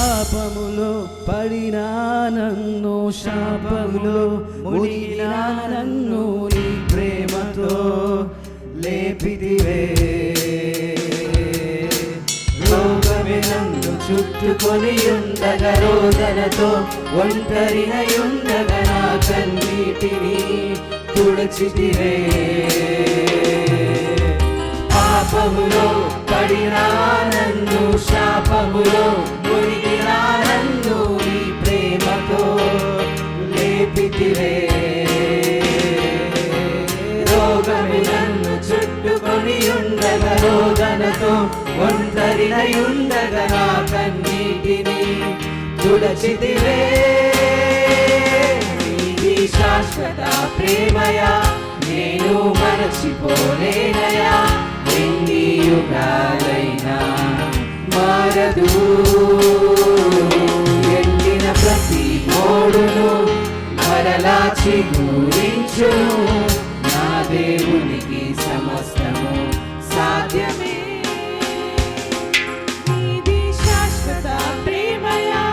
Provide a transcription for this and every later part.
పాపములో పడినా నన్ను శాపములో మునిగినా నన్ను నీ ప్రేమతో లేపిదివే రోగమే నన్ను చుట్టుకొని ఉండగా రోదనతో ఒంటరినయుండగా నా కన్నీటిని తుడచితివే. పాపములో పడినా నన్ను శాపములో మునిగినా నన్ను నీ ప్రేమతో లేపితివే. రోగమి నన్ను చుట్టుకొని ఉండగా రోదనతో ఒంటరినయుండగా నా కన్నీటిని తుడచితివే. ఇది శాశ్వత ప్రేమయా నేను మరచిపోలేనయా ఎన్ని యుగాలైనా. మారదు. ఎండిన ప్రతి మోడును మరలా చిగురించును. నా దేవునికి సమస్తము సాధ్యమే. నీది శాశ్వత ప్రేమయా?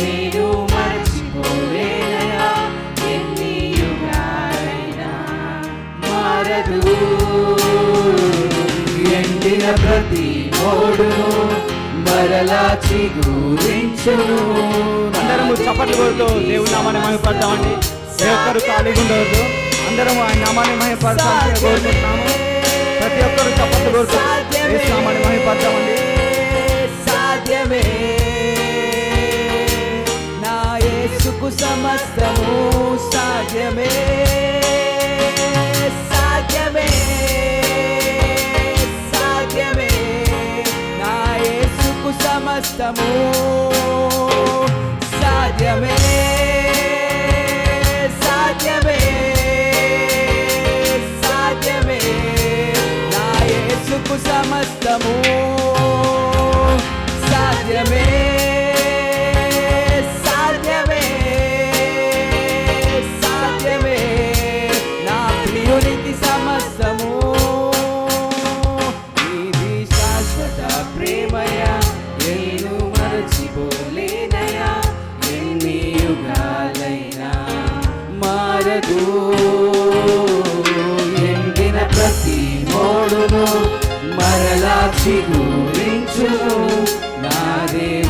నేను మరచిపోలేనయా? ఎన్ని యుగాలైనా మారదు. ఎండిన ప్రతి మోడును మరలా చిగురించును. అందరము చప్పట్లు కొడుతూ దేవుని నామాన్ని మహిమపడతామండి ఏ ఒక్కరు ఖాళీగా ఉండవద్దు అందరం ఆయన నామాన్ని మహిమపడతామని కోరుకుంటున్నాము. ప్రతి ఒక్కరు చప్పట్లు కొడుతూ నామాన్ని మహిమపడతామండి సాధ్యమే. నా యేసుకు సమస్తము సాధ్యమే. సమస్తము నేను ఎన్ని యుగాలైనా మారదు. ఎండిన ప్రతి మోడును మరలా చిగురించును. నా దేవునికి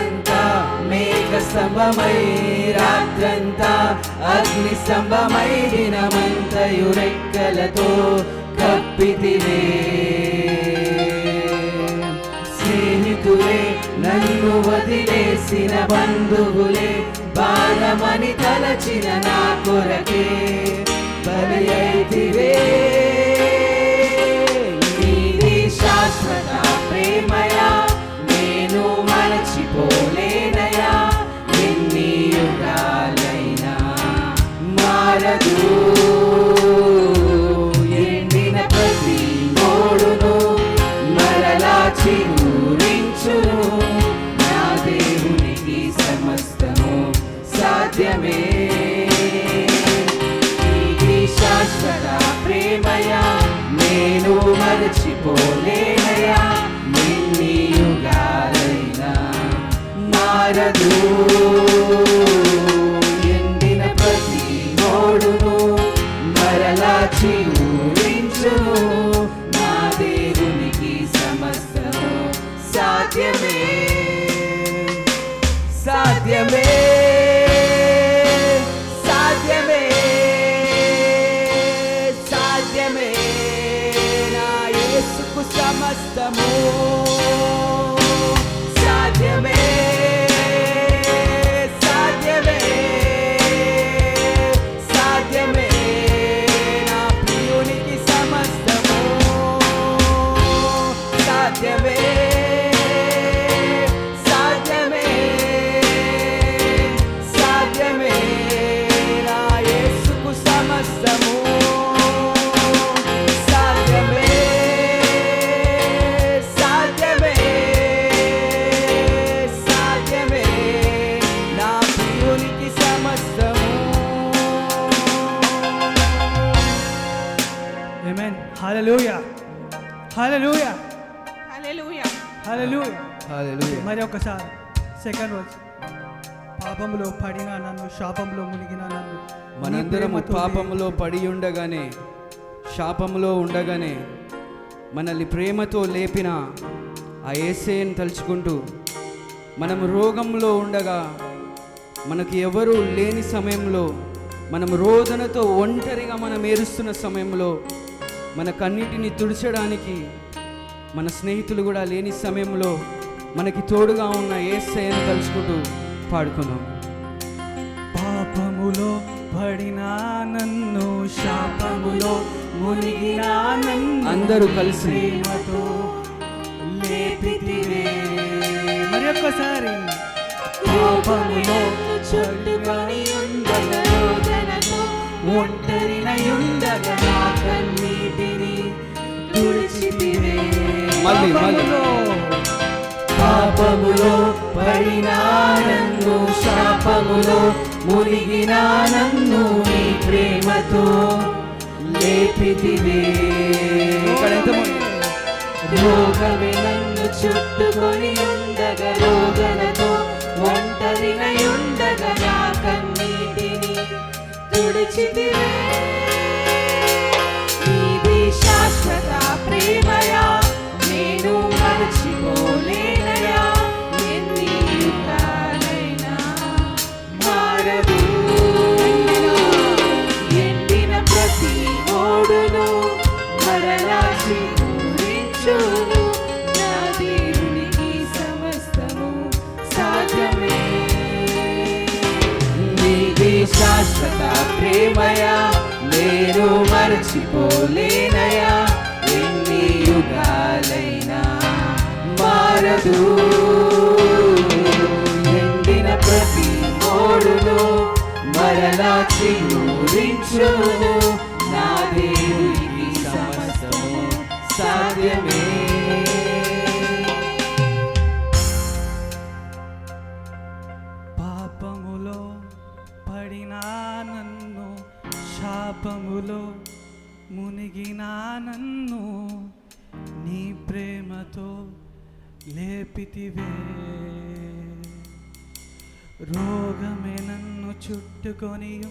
స్తంభమై రాత్రంతా అగ్ని స్తంభమై దినమంతయు రెక్కలతో కప్పితివే స్నేహితులే నన్ను వదిలేసిన బంధువులే బాలమని తలచిన నా కొరకే బలి అయితివే కలదు. ఎండిన ప్రతి మోడును మరలా చిగురించును. నా దేవునికి సమస్తము సాధ్యమే. ఇది శాశ్వత ప్రేమయా? నేను మరచిపోలేనయా? నిన్ని యుగాలైనా మారదు జీవించును నా దేవునికి సమస్తము సాధ్యమే. సాధ్యమే. సాధ్యమే. సాధ్యమే. నా యేసుకు సమస్తము Hallelujah. హల్లెలూయా Hallelujah. మరి ఒకసారి సెకండ్ వర్స్ పాపములో పడిన నన్ను శాపంలో మునిగిన నన్ను. మనందరము పాపములో పడి ఉండగానే శాపములో ఉండగానే మనల్ని ప్రేమతో లేపిన ఆ ఏసేని తలుచుకుంటూ మనము రోగంలో ఉండగా మనకు ఎవరు లేని సమయంలో మనం రోదనతో ఒంటరిగా మనం ఏరుస్తున్న సమయంలో మన కన్నిటిని తుడిచడానికి మన స్నేహితులు కూడా లేని సమయంలో మనకి తోడుగా ఉన్న ఏసయ్యను తలుచుకుంటూ పాడుకుందాం పాపములో పడిన నన్ను శాపములో మునిగిన నన్ను అందరూ కలిసి. ప్రేమతో లేపితివే మరి ఒక్కసారి పాపములో ఉండగా మళ్ళీ, మళ్ళీ. పాపములో నన్ను శాపములో మునిగిన నన్ను నీ ప్రేమతో లేపితివే ఇక్కడ ఎంతమంది? రోగమే నన్ను చుట్టుకొని ఉండగా రోగలతో ఒంటరినై ఉండగా నా కన్నీటిని తుడిచితివే నీది శాశ్వత ప్రేమయా శాశ్వత ప్రేమయా నేను మరచిపోలేనయా? ఎన్ని యుగాలై మారదు ఎండిన ప్రతి మోడును మరలా చిగురించును నా దేవుడికి సమస్తము సాధ్యమే. పాపములో పడిన నన్ను శాపములో మునిగిన నన్ను నీ ప్రేమతో లేపితివే. రోగమే నన్ను చుట్టుకొని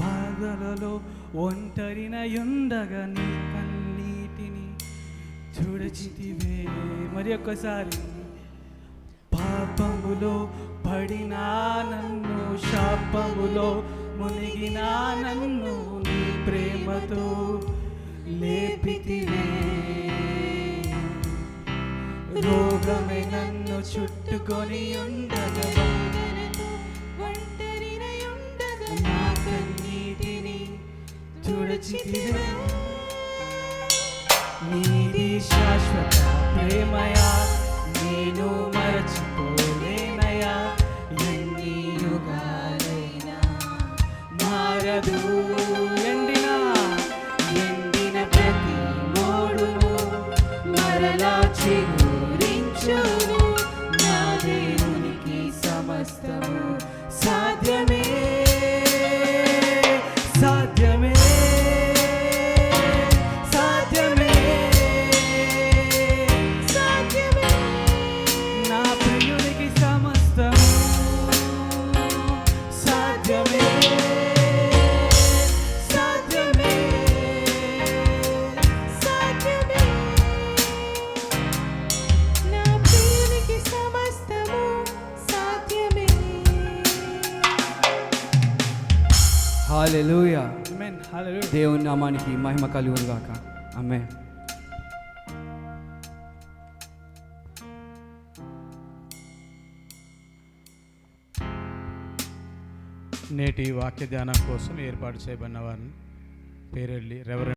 బాధలలో ఒంటరినయుండగా నీ కన్నీటిని తుడిచితివే. మరి ఒక్కసారి పాపములో పడినా నన్ను శాపములో మునిగినా నన్ను నీ ప్రేమతో లేపితివే. రోగమే నన్ను చుట్టుకొని ఉండగా ఒంటరినై ఉండగా నా కన్నీటిని తుడిచితివే నీది శాశ్వత ప్రేమయా నేను మరచిపోలేనయా ఎన్ని యుగాలైనా మారదు హాలెలూయా దేవుని నామానికి మహిమ కలుగును గాక. ఆమె నేటి వాక్య ధ్యానం కోసం ఏర్పాటు చేయబడిన వారిని పేరెళ్ళి రెవరెండ్